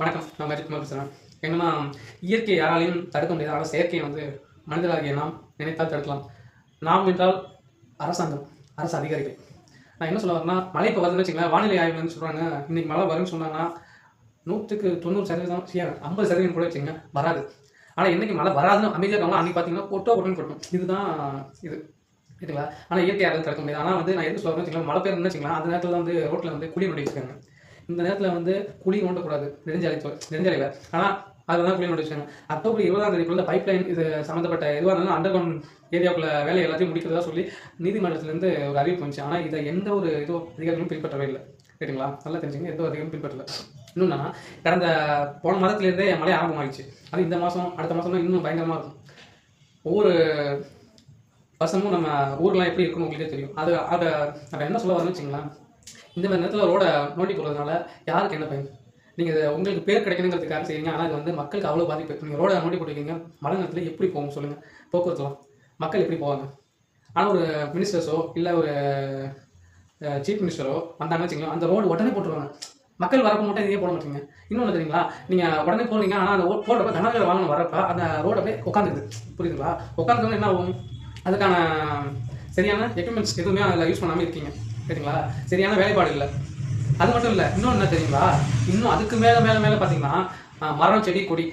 வணக்கம். நான் மஜித் குமார் பேசுகிறேன் என்னன்னா இயற்கை யாராலையும் தடுக்க முடியாது ஆனால் செயற்கையை வந்து மனிதராகிய நாம் நினைத்தால் தடுக்கலாம். நாம் என்றால் அரசாங்கம் அரசு அதிகாரிகள். நான் என்ன சொல்ல வரேன்னா மழை இப்போ வருதுன்னு வச்சுங்களேன் வானிலை ஆய்வுலன்னு சொல்கிறாங்க இன்னைக்கு மழை வரும்னு சொன்னாங்கன்னா நூற்றுக்கு தொண்ணூறு சதவீதம் ஏன் ஐம்பது சதவீதம் கூட வச்சுங்க வராது. ஆனால் என்றைக்கு மழை வராதுன்னு அமைதியாக இருக்காங்களோ? அன்றைக்கி பார்த்தீங்கன்னா கொட்டோ கொட்டுன்னு கொட்டும் இதுதான் இது. சரிங்களா ஆனால் இயற்கை யாராலும் தடுக்க முடியாது. ஆனால் வந்து நான் எது சொல்கிறேன்னு வச்சுக்கலாம் மழை பெய்யுதுன்னு வச்சுக்கலாம் அந்த நேரத்தில் வந்து ரோட்டில் வந்து குழி நோண்டி வச்சுருக்காங்க இந்த நேரத்தில் வந்து குழி நோண்டக்கூடாது. நெடுஞ்சாலை நெடுஞ்சாலையில். ஆனால் அதுதான் குழி நோண்டி வச்சுருக்காங்க அக்டோபர் இருபதாம் தேதிக்குள்ள பைப் லைன் இது சம்மந்தப்பட்ட எதுவாக இருந்தாலும் அண்டர் கிரவுண்ட் ஏரியாவுக்குள்ள வேலை எல்லாத்தையும் முடிக்கிறதா சொல்லி நீதிமன்றத்துலேருந்து ஒரு அறிவிப்பு வந்துச்சு. ஆனால் இதை எந்த ஒரு இதுவும் அதிகாரிகளும் பின்பற்றவே இல்லை. சரிங்களா நல்லா தெரிஞ்சுங்க. எந்த ஒரு அதிகாரியும் பின்பற்றல. இன்னும் என்னன்னா கடந்த போன மாதத்துலேருந்தே மழை ஆரம்பமாகிடுச்சு அது இந்த மாதம் அடுத்த மாதம்லாம் இன்னும் பயங்கரமாக இருக்கும். ஒவ்வொரு வருஷமும் நம்ம ஊர்லாம் எப்படி இருக்குன்னு உங்களுக்கே தெரியும். அது அதை நம்ம என்ன சொல்ல வரேன்னு வச்சுங்களேன் இந்த மாதிரி நேரத்தில் ரோடை நோண்டி போடுறதுனால யாருக்கு என்ன பயன்? நீங்கள் இதை உங்களுக்கு பேர் கிடைக்கணுங்கிறதுக்காக செய்யுங்க ஆனால் இது வந்து மக்களுக்கு அவ்வளோ பாதிப்பு. நீங்கள் ரோடை நோண்டி போட்டுருக்கீங்க. மழை நேரத்தில் எப்படி போகும் சொல்லுங்கள் போக்குவரத்துலாம். மக்கள் எப்படி போவாங்க? ஆனால் ஒரு மினிஸ்டர்ஸோ இல்லை ஒரு சீஃப் மினிஸ்டரோ வந்தாங்கன்னு வச்சுங்களேன் அந்த ரோடு உடனே போட்டுருவாங்க. மக்கள் வரப்போ மட்டும் இதே போட மாட்டீங்க. இன்னொன்று தெரியுங்களா? நீங்கள் உடனே போடுறீங்க ஆனால் அந்த போடுறப்ப கனரக வாகனம் வரப்ப அந்த ரோடு அப்படியே உட்காந்துக்குது புரியுதுங்களா? உட்காந்துக்கணும் என்ன ஆகும்? அதுக்கான சரியான எக்யூப்மெண்ட்ஸ் எதுவுமே அதில் யூஸ் பண்ணாமல் இருக்கீங்க. சரிங்களா? சரியான வேலைப்பாடு இல்லை. அது மட்டும் இல்லை இன்னும் என்ன தெரியுங்களா? இன்னும் அதுக்கு மேலே மேலே மேலே பார்த்தீங்கன்னா மரம் செடி கொடி.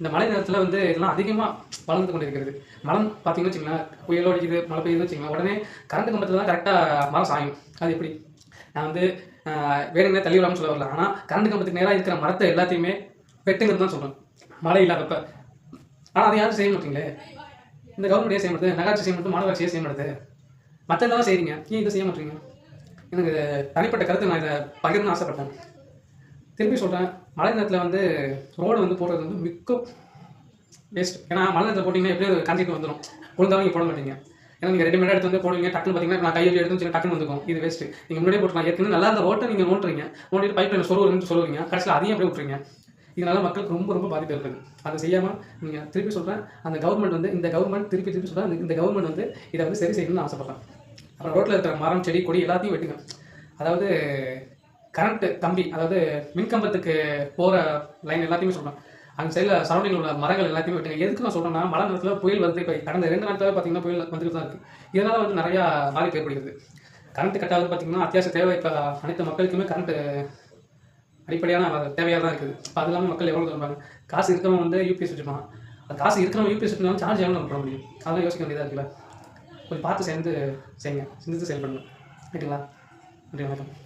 இந்த மழை நேரத்தில் வந்து இதெல்லாம் அதிகமாக வளர்ந்து கொண்டு இருக்கிறது மரம் பார்த்தீங்கன்னு வச்சுங்களேன் புயல் அடிக்குது மழை பெய்யுது வச்சுங்களேன் உடனே கரண்ட் கம்பத்தில் தான் கரெக்டாக மரம் சாயும். அது எப்படி? நான் வந்து ஆஹ், தள்ளி விடாமல் சொல்ல வரல. ஆனால் கரண்ட் கம்பத்துக்கு நேராக இருக்கிற மரத்தை எல்லாத்தையுமே வெட்டுங்கிறது தான் சொல்கிறேன் மழை இல்லாதப்ப. ஆனால் அதை யாரும் செய்ய மாட்டீங்களே இந்த கவர்மெண்ட் ஏன் செய்ய மாட்டேது நகராட்சி செய்ய மாட்டேது மாநகராட்சி செய்ய மாட்டேது. மற்ற எல்லாம் செய்கிறீங்க ஏன் இதை செய்ய மாட்டீங்க? எனக்கு தனிப்பட்ட கருத்து நான் இதை பகிர்ந்து ஆசைப்பட்டேன். திருப்பி சொல்கிறேன் மழை நேரத்தில் வந்து ரோடு வந்து போடுறது வந்து மிக்க வேஸ்ட் ஏன்னா மழை நேரத்தில் போட்டிங்கன்னா எப்படியும் காஞ்சிட்டு வந்துடும் ஒழுங்காக நீங்கள் போட மாட்டீங்க. ஏன்னா நீங்கள் ரெடிமேடாக எடுத்து வந்து போடுவீங்க டக்குன்னு பார்த்தீங்கன்னா நான் கையில் எடுத்து வச்சு டக்குன்னு வந்துக்கும். இது வேஸ்ட்டு நீங்கள் முன்னாடியே போட்டுக்கலாம் ஏற்கனவே நல்லா அந்த ரோட்டை நீங்கள் ஓட்டுறீங்க நோண்டிட்டு பைப் லைன் சொல்லுவீங்கன்னு சொல்லுவீங்க கடைசியில் அதையும் அப்படியே விட்டுறீங்க இதனால மக்களுக்கு ரொம்ப ரொம்ப பாதிப்பு இருக்குது அதை செய்யாமல் நீங்கள் திருப்பி சொல்கிறேன் அந்த கவர்மெண்ட் வந்து இந்த கவர்மெண்ட் திருப்பி திருப்பி சொல்கிறேன் இந்த கவர்மெண்ட் வந்து இதை வந்து சரி செய்யணும்னு ஆசைப்பட்றேன். அப்புறம் ரோட்டில் இருக்கிற மரம் செடி கொடி எல்லாத்தையும் வெட்டுங்க அதாவது கரண்ட்டு கம்பி அதாவது மின்கம்பத்துக்கு போகிற லைன் எல்லாத்தையுமே சொல்கிறேன் அந்த சைடில் சரௌண்டிங்கில் உள்ள மரங்கள் எல்லாத்தையுமே வெட்டுங்க. எதுக்கு நான் சொல்கிறேன்னா மழை நேரத்தில் புயல் வருது. இப்போ கடந்த ரெண்டு நாட்களாக பார்த்தீங்கன்னா புயல் வந்துட்டு தான் இருக்குது இதனால் வந்து நிறையா பாதிப்பு ஏற்படுகிறது. கரண்ட் கட் ஆகுது பார்த்தீங்கன்னா அத்தியாவசிய தேவை இப்போ அனைத்து மக்களுக்குமே கரண்ட்டு அடிப்படையான தேவையாக தான் இருக்குது. இப்போ அது இல்லாமல் மக்கள் எவ்வளோ இருப்பாங்க காசு இருக்கிறவங்க வந்து யூபிஎஸ் வச்சுருப்பாங்க. அது காசு இருக்கிறவங்க யூபிஎஸ் வச்சுருந்தாலும் சார்ஜ் எவ்வளோ நம்ம பண்ண முடியும்? அதெல்லாம் யோசிக்க வேண்டியதாக இருக்குல்ல? கொஞ்சம் பார்த்து சேர்ந்து செய்யுங்க. சிந்தித்து செயல்படணும். ஓகேங்களா நன்றி வணக்கம்.